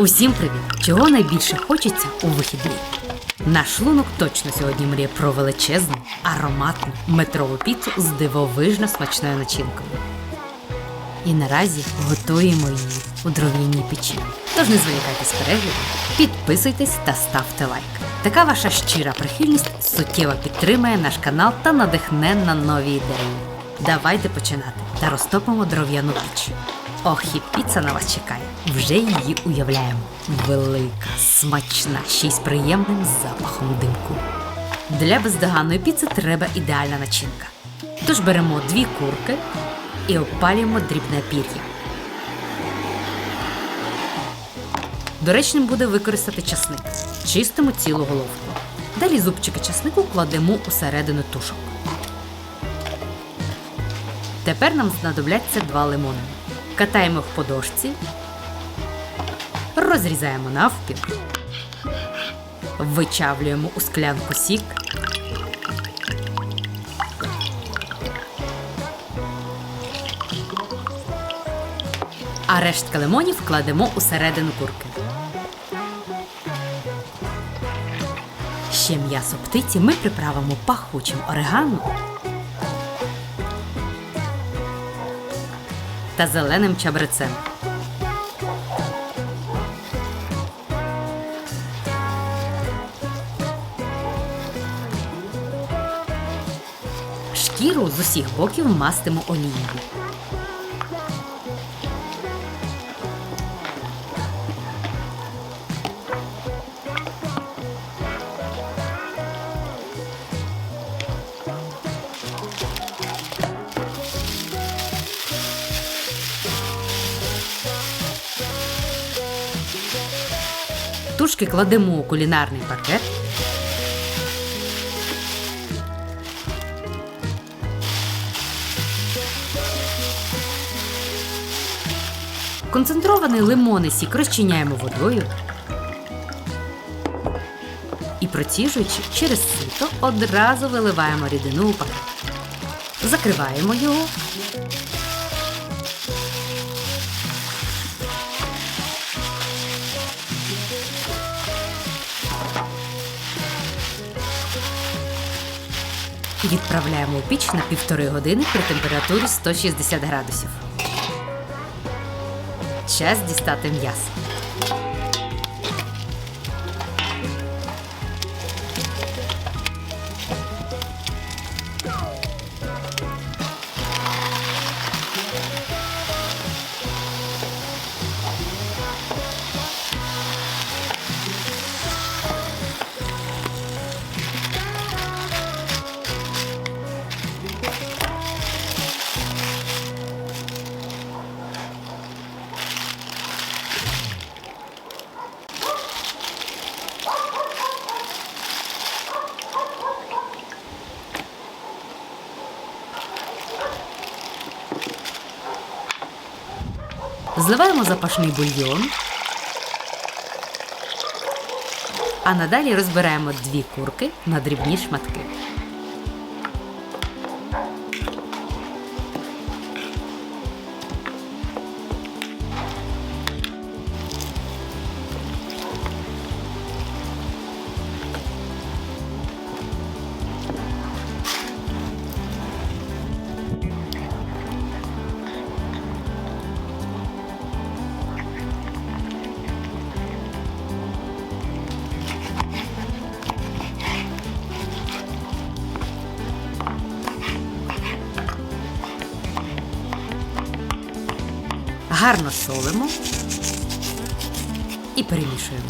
Усім привіт! Чого найбільше хочеться у вихідний? Наш шлунок точно сьогодні мріє про величезну, ароматну метрову піцу з дивовижно смачною начинкою. І наразі готуємо її у дров'яній печі. Тож не зволікайте з переглядом, підписуйтесь та ставте лайк. Така ваша щира прихильність суттєво підтримує наш канал та надихне на нові ідеї. Давайте починати та розтопимо дров'яну піч. Ох, і піца на вас чекає. Вже її уявляємо. Велика, смачна, ще й з приємним запахом димку. Для бездоганної піци треба ідеальна начинка. Тож беремо дві курки і обпалюємо дрібне пір'я. Доречним буде використати часник. Чистимо цілу головку. Далі зубчики часнику кладемо усередину тушок. Тепер нам знадобляться два лимони. Катаємо їх по дошці, розрізаємо навпіл, вичавлюємо у склянку сік. А рештки лимонів кладемо усередину курки. Ще м'ясо птиці ми приправимо пахучим орегано та зеленим чабрецем. Шкіру з усіх боків мастимо олією. Тушки кладемо у кулінарний пакет. Концентрований лимонний сік розчиняємо водою і проціжуючи через сито, одразу виливаємо рідину у пакет. Закриваємо його відправляємо у піч на півтори години при температурі 160 градусів. Час дістати м'ясо. Зливаємо запашний бульйон. А надалі розбираємо дві курки на дрібні шматки. Гарно солимо і перемішуємо.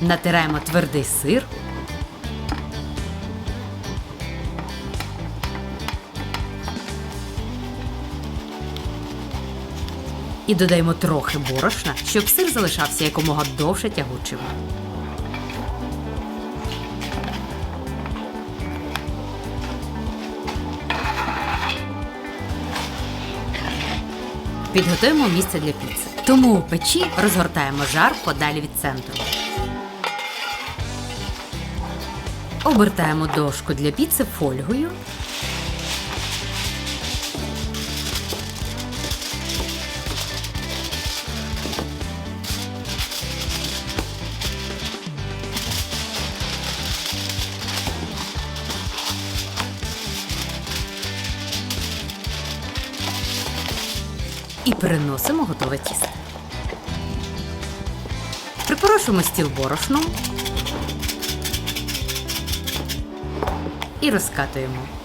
Натираємо твердий сир. І додаємо трохи борошна, щоб сир залишався якомога довше тягучим. Підготуємо місце для піци. Тому у печі розгортаємо жар подалі від центру. Обертаємо дошку для піци фольгою. І переносимо готове тісто. Припорошуємо стіл борошном і розкатуємо.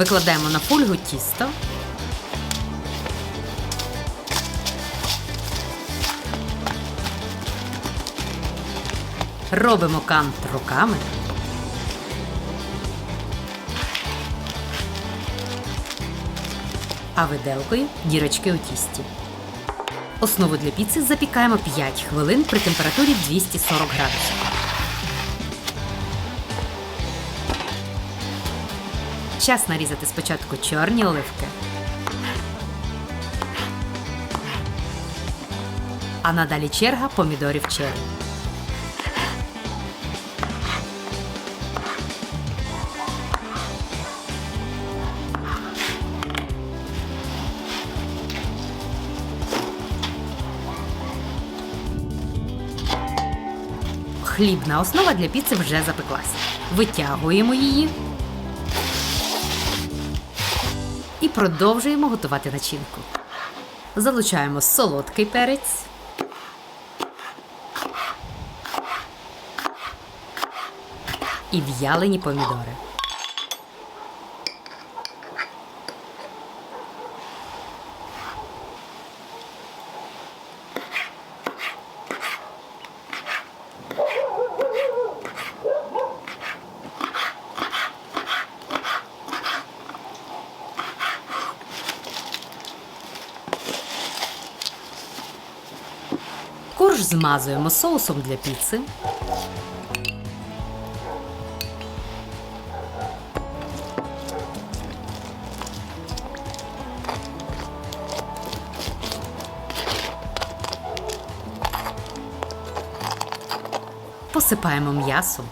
Викладаємо на фольгу тісто. Робимо кант руками. А виделкою дірочки у тісті. Основу для піци запікаємо 5 хвилин при температурі 240 градусів. Час нарізати спочатку чорні оливки. А надалі черга помідорів черрі. Хлібна основа для піци вже запеклася. Витягуємо її продовжуємо готувати начинку. Залучаємо солодкий перець. І в'ялені помідори. Корж змазуємо соусом для піци. Посипаємо м'ясом.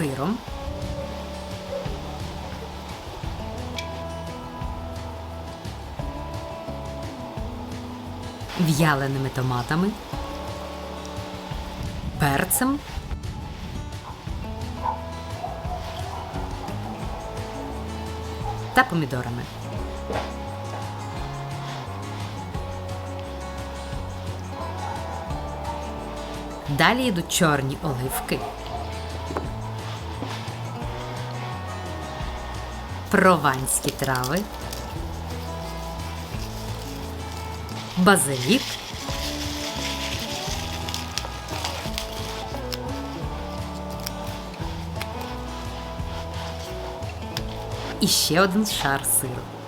Сиром. В'яленими томатами, перцем, та помідорами. Далі йдуть чорні оливки. Прованські трави, базилік, і ще один шар сиру.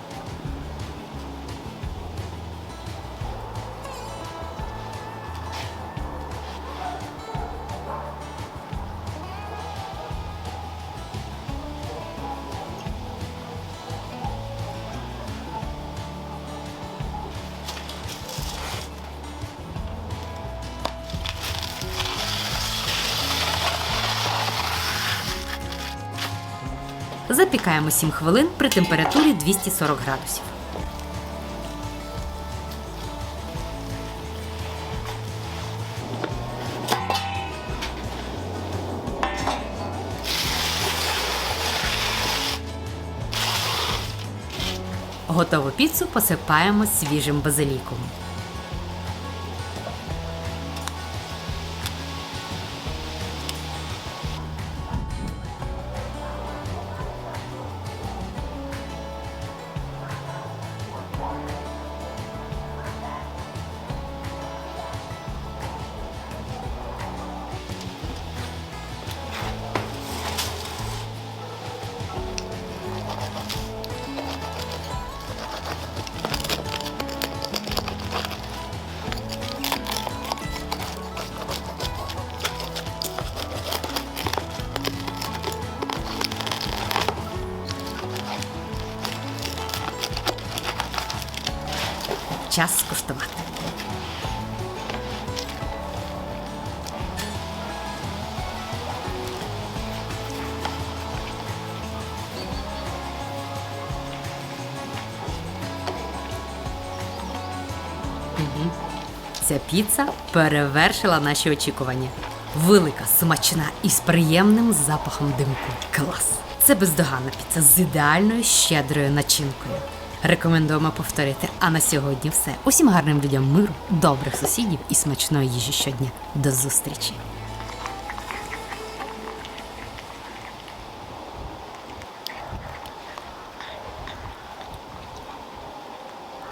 Запікаємо 7 хвилин при температурі 240 градусів. Готову піцу посипаємо свіжим базиліком. Час скуштувати. Ця піца перевершила наші очікування. Велика, смачна і з приємним запахом димку. Клас! Це бездоганна піца з ідеальною щедрою начинкою. Рекомендуємо повторити. А на сьогодні все. Усім гарним людям миру, добрих сусідів і смачної їжі щодня. До зустрічі!